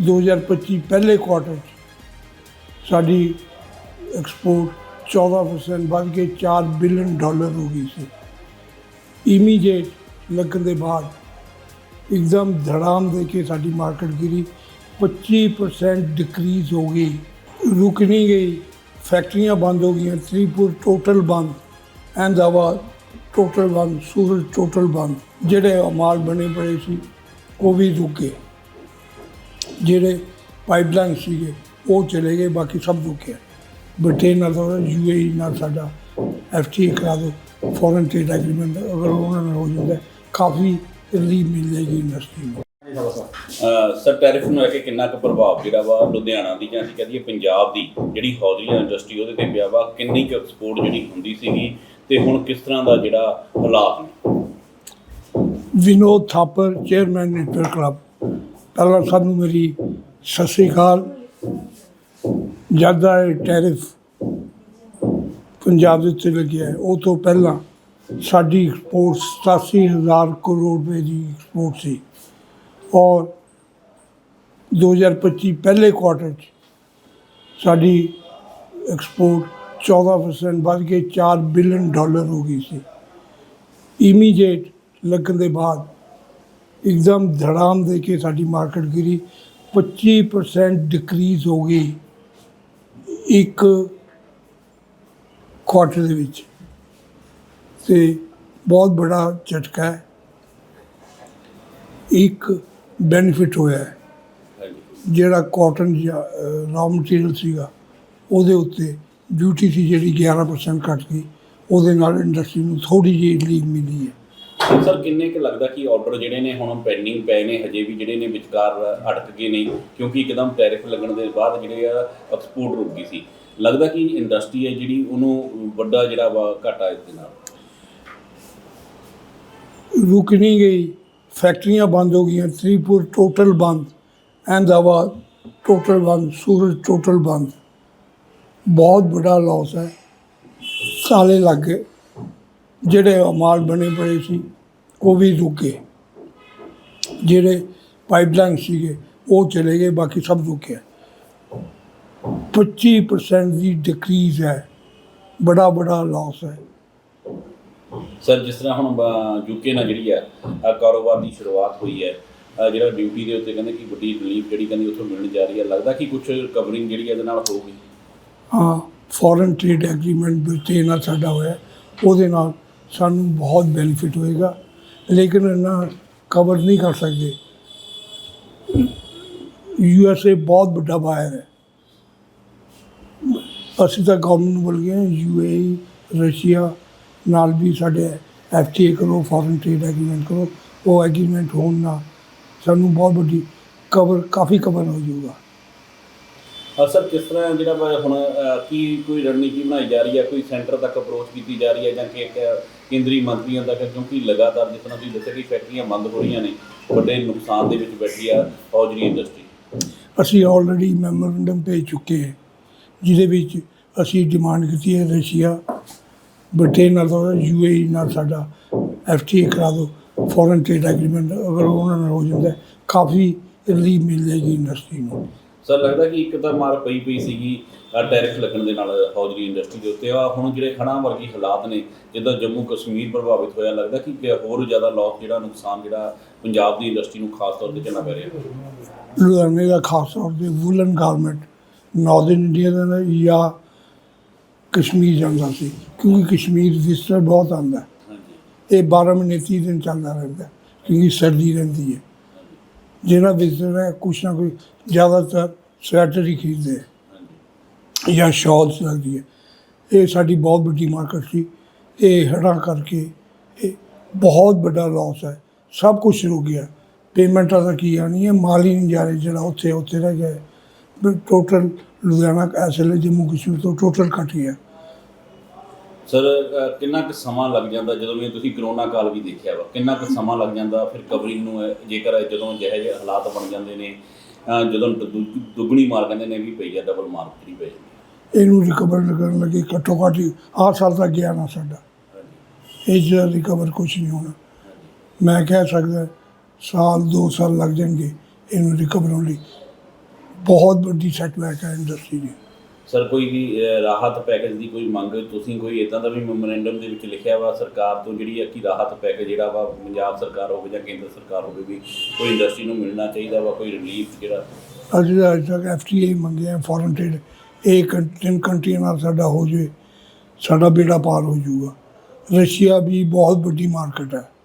2025 ਪਹਿਲੇ ਕੁਆਟਰ 'ਚ ਸਾਡੀ ਐਕਸਪੋਰਟ 14% ਵੱਧ ਕੇ 4 ਬਿਲੀਅਨ ਡਾਲਰ ਹੋ ਗਈ ਸੀ। ਇਮੀਡੀਏਟ ਲੱਗਣ ਦੇ ਬਾਅਦ ਇੱਕਦਮ ਧੜਾਮ ਦੇ ਕੇ ਸਾਡੀ ਮਾਰਕੀਟ ਗਿਰੀ। 25% ਡਿਕਰੀਜ਼ ਹੋ ਗਈ। ਰੁਕ ਨਹੀਂ ਗਈ। ਫੈਕਟਰੀਆਂ ਬੰਦ ਹੋ ਗਈਆਂ। ਤ੍ਰਿਪੁਰ ਟੋਟਲ ਬੰਦ। ਅਹਿਮਦਾਬਾਦ ਟੋਟਲ ਬੰਦ। ਸੂਰਤ ਟੋਟਲ ਬੰਦ। ਜਿਹੜੇ ਮਾਲ ਬਣੇ ਪਏ ਸੀ, ਉਹ ਵੀ ਰੁਕੇ। ਜਿਹੜੇ ਪਾਈਪਲਾਈਨ ਸੀਗੇ ਉਹ ਚਲੇ ਗਏ ਬਾਕੀ ਸਭ ਰੁਕਿਆ ਬ੍ਰਿਟੇਨ ਨਾਲ ਤਾਂ ਯੂਏਈ ਨਾਲ ਸਾਡਾ ਐਫਟੀਏ ਕਰਾ ਦੋ ਫੋਰਨ ਟ੍ਰੇਡ ਐਗਰੀਮੈਂਟ ਅਗਰ ਉਹਨਾਂ ਨਾਲ ਹੋ ਜਾਂਦਾ ਕਾਫੀ ਰਿਲੀਫ ਮਿਲ ਜਾਏਗੀ ਇੰਡਸਟਰੀ ਨੂੰ ਸਰ ਟੈਰਿਫ ਨੂੰ ਲੈ ਕੇ ਕਿੰਨਾ ਕੁ ਪ੍ਰਭਾਵ ਜਿਹੜਾ ਵਾ ਲੁਧਿਆਣਾ ਦੀ ਜਾਂ ਅਸੀਂ ਕਹਦੀਏ ਪੰਜਾਬ ਦੀ ਜਿਹੜੀ ਹੌਜ਼ਰੀ ਇੰਡਸਟਰੀ ਉਹਦੇ ਤੇ ਪਿਆ ਵਾ ਕਿੰਨੀ ਕੁ ਐਕਸਪੋਰਟ ਜਿਹੜੀ ਹੁੰਦੀ ਸੀਗੀ ਤੇ ਹੁਣ ਕਿਸ ਤਰ੍ਹਾਂ ਦਾ ਜਿਹੜਾ ਹਾਲਾਤ ਨੇ? Vinod Thapar chairman network club ਪਹਿਲਾਂ ਸਾਨੂੰ ਮੇਰੀ ਸਤਿ ਸ੍ਰੀ ਅਕਾਲ। ਜਦ ਦਾ ਇਹ ਟੈਰਿਫ ਪੰਜਾਬ ਦੇ ਉੱਤੇ ਲੱਗਿਆ ਹੈ, ਉਹ ਤੋਂ ਪਹਿਲਾਂ ਸਾਡੀ ਐਕਸਪੋਰਟ 87000 ਕਰੋੜ ਰੁਪਏ ਦੀ ਐਕਸਪੋਰਟ ਸੀ। ਔਰ 2025 ਪਹਿਲੇ ਕੁਆਟਰ 'ਚ ਸਾਡੀ ਐਕਸਪੋਰਟ 14% ਵੱਧ ਕੇ 4 ਬਿਲੀਅਨ ਡਾਲਰ ਹੋ ਗਈ ਸੀ। ਇਮੀਡੀਏਟ ਲੱਗਣ ਦੇ ਬਾਅਦ ਇੱਕਦਮ ਧੜਾਮ ਦੇ ਕੇ ਸਾਡੀ ਮਾਰਕੀਟ ਗਿਰੀ। 25% ਡਿਕਰੀਜ਼ ਹੋ ਗਈ ਇੱਕ ਕੁਆਟਰ ਦੇ ਵਿੱਚ। ਤੇ ਬਹੁਤ ਬੜਾ ਝਟਕਾ ਹੈ। ਇੱਕ ਬੈਨੀਫਿਟ ਹੋਇਆ ਜਿਹੜਾ ਕਾਟਨ ਜਾਂ ਰॉ ਮਟੀਰੀਅਲ ਸੀਗਾ, ਉਹਦੇ ਉੱਤੇ ਡਿਊਟੀ ਸੀ ਜਿਹੜੀ 11% ਘਟ ਗਈ। ਉਹਦੇ ਨਾਲ ਇੰਡਸਟਰੀ ਨੂੰ ਥੋੜੀ ਜਿਹੀ ਰਿਲੀਫ ਮਿਲੀ ਹੈ। ਸਰ, ਕਿੰਨੇ ਕੁ ਲੱਗਦਾ ਕਿ ਆਰਡਰ ਜਿਹੜੇ ਨੇ ਹੁਣ ਪੈਂਡਿੰਗ ਪਏ ਨੇ, ਹਜੇ ਵੀ ਜਿਹੜੇ ਨੇ ਵਿਚਕਾਰ ਅਟਕ ਗਏ ਨੇ? ਕਿਉਂਕਿ ਇੱਕਦਮ ਟੈਰਿਫ ਲੱਗਣ ਦੇ ਬਾਅਦ ਜਿਹੜੇ ਆ ਐਕਸਪੋਰਟ ਰੁਕ ਗਈ ਸੀ। ਲੱਗਦਾ ਕਿ ਇੰਡਸਟਰੀ ਹੈ ਜਿਹੜੀ, ਉਹਨੂੰ ਵੱਡਾ ਜਿਹੜਾ ਵਾ ਘਾਟਾ ਇਸ ਦੇ ਨਾਲ? ਰੁਕ ਨਹੀਂ ਗਈ। ਫੈਕਟਰੀਆਂ ਬੰਦ ਹੋ ਗਈਆਂ। ਤ੍ਰਿਪੁਰ ਟੋਟਲ ਬੰਦ, ਅਹਿਮਦਾਬਾਦ ਟੋਟਲ ਬੰਦ ਸੂਰਤ ਟੋਟਲ ਬੰਦ। ਬਹੁਤ ਵੱਡਾ ਲਾਸ ਹੈ। ਸਾਲੇ ਲੱਗ ਗਏ। ਜਿਹੜੇ ਮਾਲ ਬਣੇ ਪਏ ਸੀ ਉਹ ਵੀ ਰੁਕ। ਜਿਹੜੇ ਪਾਈਪਲਾਈਨ ਸੀਗੇ ਉਹ ਚਲੇ ਗਏ ਬਾਕੀ ਸਭ ਰੁਕਿਆ। 25% ਦੀ ਡਿਕਰੀਜ਼ ਹੈ। ਬੜਾ ਬੜਾ ਲਾਸ ਹੈ। ਸਰ ਜਿਸ ਤਰ੍ਹਾਂ ਹੁਣ ਯੂਕੇ ਨਾਲ ਜਿਹੜੀ ਆ ਆਹ ਕਾਰੋਬਾਰ ਦੀ ਸ਼ੁਰੂਆਤ ਹੋਈ ਹੈ ਜਿਹੜਾ ਡਿਊਟੀ ਦੇ ਉੱਤੇ ਕਹਿੰਦੇ ਕਿ ਵੱਡੀ ਰਿਲੀਫ ਜਿਹੜੀ ਕਹਿੰਦੀ ਉੱਥੋਂ ਮਿਲਣ ਜਾ ਰਹੀ ਹੈ ਲੱਗਦਾ ਕਿ ਕੁਝ ਕਵਰਿੰਗ ਜਿਹੜੀ ਇਹਦੇ ਨਾਲ ਹੋਊਗੀ? ਹਾਂ ਫੋਰਨ ਟ੍ਰੇਡ ਐਗਰੀਮੈਂਟ ਬ੍ਰਿਟੇਨ ਨਾਲ ਸਾਡਾ ਹੋਇਆ ਉਹਦੇ ਨਾਲ ਸਾਨੂੰ ਬਹੁਤ ਬੈਨੀਫਿਟ ਹੋਏਗਾ, ਲੇਕਿਨ ਇਹਨਾਂ ਕਵਰ ਨਹੀਂ ਕਰ ਸਕਦੇ। ਯੂ ਐਸ ਏ ਬਹੁਤ ਵੱਡਾ ਬਾਇਰ ਹੈ। ਅਸੀਂ ਤਾਂ ਗਵਰਨਮੈਂਟ ਨੂੰ ਬੋਲ ਗਏ ਯੂ ਏ ਰਸ਼ੀਆ ਨਾਲ ਵੀ ਸਾਡੇ ਐਫ ਟੀ ਏ ਕਰੋ ਫੋਰਨ ਟ੍ਰੇਡ ਐਗਰੀਮੈਂਟ ਕਰੋ, ਉਹ ਐਗਰੀਮੈਂਟ ਹੋਣ ਨਾਲ ਸਾਨੂੰ ਬਹੁਤ ਵੱਡੀ ਕਵਰ ਕਾਫੀ ਕਵਰ ਹੋ ਜਾਊਗਾ। ਹਾਂ ਸਰ, ਕਿਸ ਤਰ੍ਹਾਂ ਜਿਹੜਾ ਹੁਣ ਕੀ ਕੋਈ ਰਣਨੀਤੀ ਬਣਾਈ ਜਾ ਰਹੀ ਹੈ? ਕੋਈ ਸੈਂਟਰ ਤੱਕ ਅਪਰੋਚ ਕੀਤੀ ਜਾ ਰਹੀ ਹੈ ਜਾਂ ਕਿ ਕੇਂਦਰੀ ਮੰਤਰੀਆਂ ਤੱਕ ਕਿਉਂਕਿ ਲਗਾਤਾਰ ਜਿਸ ਤਰ੍ਹਾਂ ਤੁਸੀਂ ਦੱਸਿਆ ਕਿ ਫੈਕਟਰੀਆਂ ਬੰਦ ਹੋ ਰਹੀਆਂ ਨੇ, ਵੱਡੇ ਨੁਕਸਾਨ ਦੇ ਵਿੱਚ ਬੈਠੀ ਆ ਹੌਜ਼ਰੀ ਇੰਡਸਟਰੀ। ਅਸੀਂ ਆਲਰੇਡੀ ਮੈਮੋਰੈਂਡਮ ਭੇਜ ਚੁੱਕੇ ਹਾਂ, ਜਿਹਦੇ ਵਿੱਚ ਅਸੀਂ ਡਿਮਾਂਡ ਕੀਤੀ ਹੈ ਰਸ਼ੀਆ, ਬ੍ਰਿਟੇਨ ਨਾਲ ਤਾਂ ਯੂਏਈ ਨਾਲ ਸਾਡਾ ਐਫਟੀਏ ਕਰਾ ਦਿਓ ਫੋਰਨ ਟ੍ਰੇਡ ਐਗਰੀਮੈਂਟ ਅਗਰ ਉਹਨਾਂ ਨਾਲ ਹੋ ਜਾਂਦਾ ਕਾਫੀ ਰਿਲੀਫ ਮਿਲ ਜਾਏਗੀ ਇੰਡਸਟਰੀ ਨੂੰ। ਸਰ ਲੱਗਦਾ ਕਿ ਇੱਕ ਤਾਂ ਮਾਰ ਪਈ ਪਈ ਸੀਗੀ ਟੈਰਿਫ ਲੱਗਣ ਦੇ ਨਾਲ ਹੌਜ਼ਰੀ ਇੰਡਸਟਰੀ ਦੇ ਉੱਤੇ। ਆ ਹੁਣ ਜਿਹੜੇ ਖਣਾ ਵਰਗੀ ਹਾਲਾਤ ਨੇ ਜਿੱਦਾਂ ਜੰਮੂ ਕਸ਼ਮੀਰ ਪ੍ਰਭਾਵਿਤ ਹੋਇਆ ਲੱਗਦਾ ਕਿ ਹੋਰ ਜ਼ਿਆਦਾ ਲਾਸ ਜਿਹੜਾ ਨੁਕਸਾਨ ਜਿਹੜਾ ਪੰਜਾਬ ਦੀ ਇੰਡਸਟਰੀ ਨੂੰ ਖਾਸ ਤੌਰ ਤੇ ਝੱਲਣਾ ਪੈ ਰਿਹਾ। ਲੁਧਿਆਣੇ ਦਾ ਖਾਸ ਤੌਰ ਤੇ ਵੂਲਨ ਗਾਰਮੈਂਟ ਨਾਰਥਰਨ ਇੰਡੀਆ ਦਾ ਜਾਂ ਕਸ਼ਮੀਰ ਜਾਂਦਾ ਸੀ। ਕਿਉਂਕਿ ਕਸ਼ਮੀਰ ਵਿਜ਼ਟਰ ਬਹੁਤ ਆਉਂਦਾ। ਇਹ 12 ਮਹੀਨੇ 30 ਦਿਨ ਚੱਲਦਾ ਰਹਿੰਦਾ ਕਿਉਂਕਿ ਸਰਦੀ ਰਹਿੰਦੀ ਹੈ। ਜਿਹੜਾ ਵਿਜ਼ਟਰ ਹੈ ਕੁਛ ਨਾ ਕੋਈ ਜ਼ਿਆਦਾਤਰ ਸਵੈਟਰ ਹੀ ਖਰੀਦਦੇ ਹੈ ਜਾਂ ਸ਼ਾਲਸ ਲੱਗਦੀ ਹੈ ਇਹ ਸਾਡੀ ਬਹੁਤ ਵੱਡੀ ਮਾਰਕੀਟ ਸੀ। ਇਹ ਹੜ੍ਹਾਂ ਕਰਕੇ ਇਹ ਬਹੁਤ ਵੱਡਾ ਲਾਸ ਹੈ ਸਭ ਕੁਝ ਰੁਕ ਗਿਆ। ਪੇਮੈਂਟਾਂ ਦਾ ਕੀ ਆਣੀ ਹੈ ਮਾਲ ਹੀ ਨਹੀਂ ਜਾ ਰਿਹਾ। ਜਿਹੜਾ ਉੱਥੇ ਉੱਥੇ ਰਹਿ ਗਿਆ। ਟੋਟਲ ਲੁਧਿਆਣਾ ਇਸ ਵੇਲੇ ਜੰਮੂ ਕਸ਼ਮੀਰ ਤੋਂ ਟੋਟਲ ਘਟ ਗਿਆ। ਸਰ ਕਿੰਨਾ ਕੁ ਸਮਾਂ ਲੱਗ ਜਾਂਦਾ ਜਦੋਂ ਵੀ ਤੁਸੀਂ ਕਰੋਨਾ ਕਾਲ ਵੀ ਦੇਖਿਆ ਵਾ? ਕਿੰਨਾ ਕੁ ਸਮਾਂ ਲੱਗ ਜਾਂਦਾ ਫਿਰ ਕਵਰਿੰਗ ਨੂੰ ਜੇਕਰ ਜਦੋਂ ਜਿਹੇ ਜਿਹੇ ਹਾਲਾਤ ਬਣ ਜਾਂਦੇ ਨੇ ਜਦੋਂ ਦੁੱਗਣੀ ਮਾਰ ਕਹਿੰਦੇ ਨੇ ਵੀ ਪਈ ਆ ਡਬਲ ਮਾਰ ਜਿਹੜੀ ਪਈ ਇਹਨੂੰ ਰਿਕਵਰ ਕਰਨ ਲੱਗੇ ਘੱਟੋ ਘੱਟ ਆਹ ਸਾਲ ਤੱਕ ਗਿਆ ਨਾ ਸਾਡਾ। ਇਹ ਜਿਹੜਾ ਰਿਕਵਰ ਕੁਛ ਨਹੀਂ ਹੋਣਾ। ਮੈਂ ਕਹਿ ਸਕਦਾ ਸਾਲ ਦੋ ਸਾਲ ਲੱਗ ਜਾਣਗੇ ਇਹਨੂੰ ਰਿਕਵਰ ਹੋਣ ਲਈ। ਬਹੁਤ ਵੱਡੀ ਸੈਟਬੈਕ ਹੈ ਇੰਡਸਟਰੀ ਦੀ। ਸਰ ਕੋਈ ਵੀ ਅਹ, ਰਾਹਤ ਪੈਕੇਜ ਦੀ ਕੋਈ ਮੰਗ ਤੁਸੀਂ ਕੋਈ ਇਦਾਂ ਦਾ ਵੀ ਮੈਮੋਰੈਂਡਮ ਦੇ ਵਿੱਚ ਲਿਖਿਆ ਵਾ ਸਰਕਾਰ ਤੋਂ ਜਿਹੜੀ ਹੈ ਕਿ ਰਾਹਤ ਪੈਕੇਜ ਜਿਹੜਾ ਵਾ ਪੰਜਾਬ ਸਰਕਾਰ ਹੋਵੇ ਜਾਂ ਕੇਂਦਰ ਸਰਕਾਰ ਹੋਵੇ ਵੀ ਕੋਈ ਇੰਡਸਟਰੀ ਨੂੰ ਮਿਲਣਾ ਚਾਹੀਦਾ ਵਾ ਕੋਈ ਰਿਲੀਫ ਜਿਹੜਾ? ਅਸੀਂ ਤਾਂ ਅੱਜ ਤੱਕ ਐਫਟੀਏ ਮੰਗੇ ਆ ਫੋਰਨ ਟ੍ਰੇਡ ਇਹ ਕੰ- ਤਿੰਨ ਕੰਟਰੀਆਂ ਨਾਲ ਸਾਡਾ ਹੋ ਜੇ ਸਾਡਾ ਬੇੜਾ ਪਾਰ ਹੋ ਜਾਊਗਾ। ਰਸ਼ੀਆ ਵੀ ਬਹੁਤ ਵੱਡੀ ਮਾਰਕੀਟ ਹੈ।